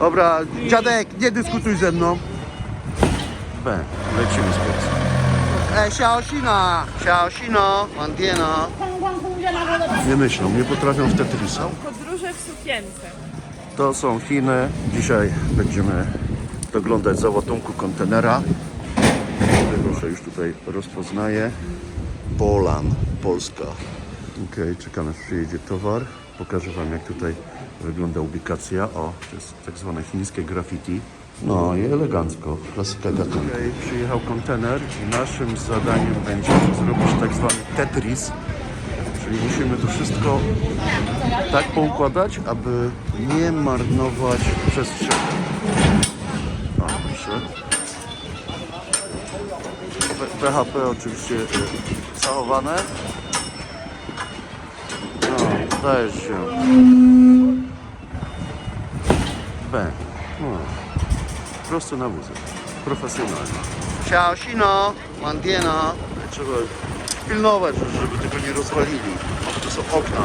Dobra, dziadek, nie dyskutuj ze mną. B, lecimy z piec. E, siaosina, siaosino, mandieno. Nie myślą, nie potrafią w Tetrisa. Podróże w sukience. To są Chiny. Dzisiaj będziemy doglądać załatunku kontenera, którego się już tutaj rozpoznaje. Polan, Polska. Okej, okay, czekamy, aż przyjedzie towar. Pokażę Wam, jak tutaj wygląda ubikacja. O, to jest tak zwane chińskie graffiti. No i elegancko, klasyka gatunku. Okay, przyjechał kontener i naszym zadaniem będzie zrobić tak zwany Tetris. Czyli musimy to wszystko tak poukładać, aby nie marnować przestrzeni. O, proszę. PHP oczywiście zachowane. Zdaje się. B. No. Prosto na wózek. Profesjonalnie. Xiaoxino, Mandieno. Trzeba pilnować, żeby tego nie rozwalili. To są okna.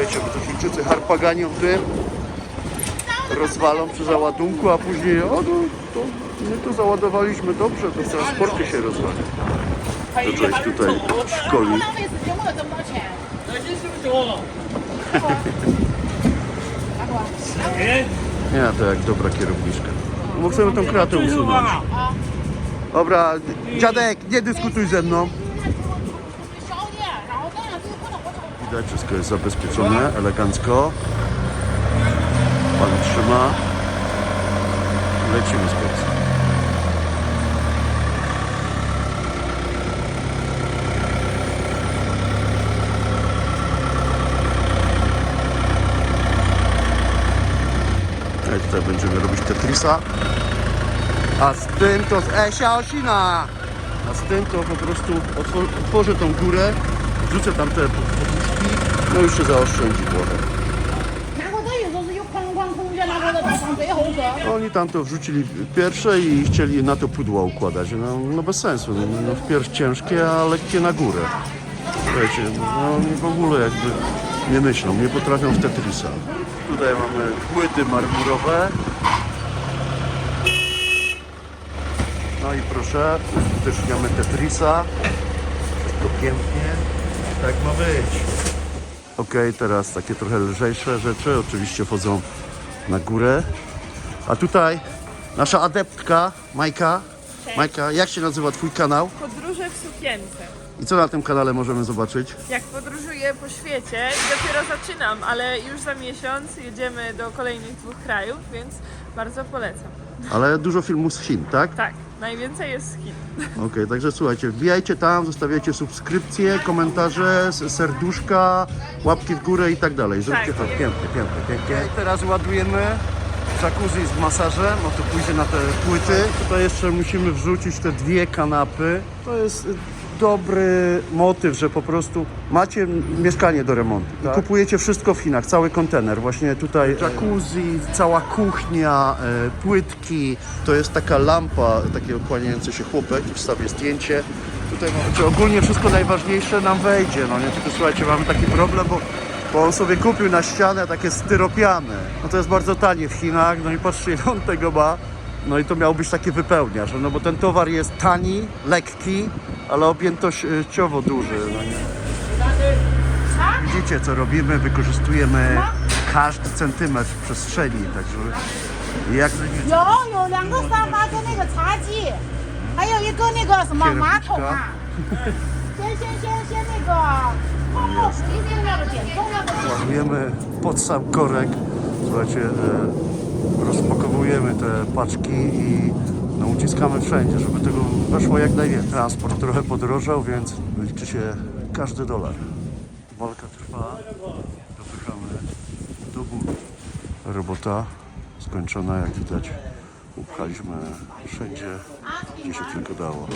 Wiecie, bo to Chińczycy harpaganią tym rozwalą przy załadunku, a później o, no, to my to załadowaliśmy dobrze, to w transporcie się rozwali. To coś tutaj szkoli. Nie, to jak dobra kierowniczka. No bo chcemy tą kratę usunąć. Dobra, dziadek, nie dyskutuj ze mną. Widać, wszystko jest zabezpieczone, elegancko. Pan trzyma. Lecimy z końca. efektach będziemy robić Tetrisa. A z tym to z Esia Osina! A z tym to po prostu otworzę tą górę, wrzucę tam te poduszki, no i się zaoszczędzi głowę. Oni tam to wrzucili pierwsze i chcieli na to pudła układać. No, no bez sensu. No, no, no wpierw ciężkie, a lekkie na górę. Wiecie, no oni w ogóle jakby nie myślą, nie potrafią w Tetrisa. Tutaj mamy płyty marmurowe. No i proszę, usztyczniamy Tetrisa. Wszystko pięknie. Tak ma być. Ok, teraz takie trochę lżejsze rzeczy. Oczywiście wchodzą na górę. A tutaj nasza adeptka Majka. Majka, jak się nazywa Twój kanał? Podróże w sukience. I co na tym kanale możemy zobaczyć? Jak podróżuję po świecie i dopiero zaczynam, ale już za miesiąc jedziemy do kolejnych dwóch krajów, więc bardzo polecam. Ale dużo filmów z Chin, tak? Tak, najwięcej jest z Chin. Ok, także słuchajcie, wbijajcie tam, zostawiajcie subskrypcje, komentarze, s- serduszka, łapki w górę i tak dalej. Zróbcie Tak. to pięknie, pięknie, pięknie. Teraz ładujemy jacuzzi z masażem, no to pójdzie na te płyty. Tutaj jeszcze musimy wrzucić te dwie kanapy. To jest y, dobry motyw, że po prostu macie mieszkanie do remontu. I kupujecie wszystko w Chinach, cały kontener. Właśnie tutaj jacuzzi, cała kuchnia, e, płytki. To jest taka lampa, taki okłaniający się chłopek. Wstawię zdjęcie. Tutaj mamy, czy ogólnie wszystko najważniejsze nam wejdzie. No nie, tylko słuchajcie, mamy taki problem, bo bo on sobie kupił na ścianę takie styropiany. No to jest bardzo tanie w Chinach, no i patrzcie on tego ma. No i to miał być taki wypełniacz, no bo ten towar jest tani, lekki, ale objętościowo duży. No? Widzicie co robimy, wykorzystujemy każdy centymetr przestrzeni, także jak... Ładujemy pod sam korek, słuchajcie, e, rozpakowujemy te paczki i no, uciskamy wszędzie, żeby tego weszło jak najwięcej. Transport trochę podrożał, więc liczy się każdy dolar. Walka trwa, dopychamy do góry. Robota skończona, jak widać. Upchaliśmy wszędzie, gdzie się tylko dało.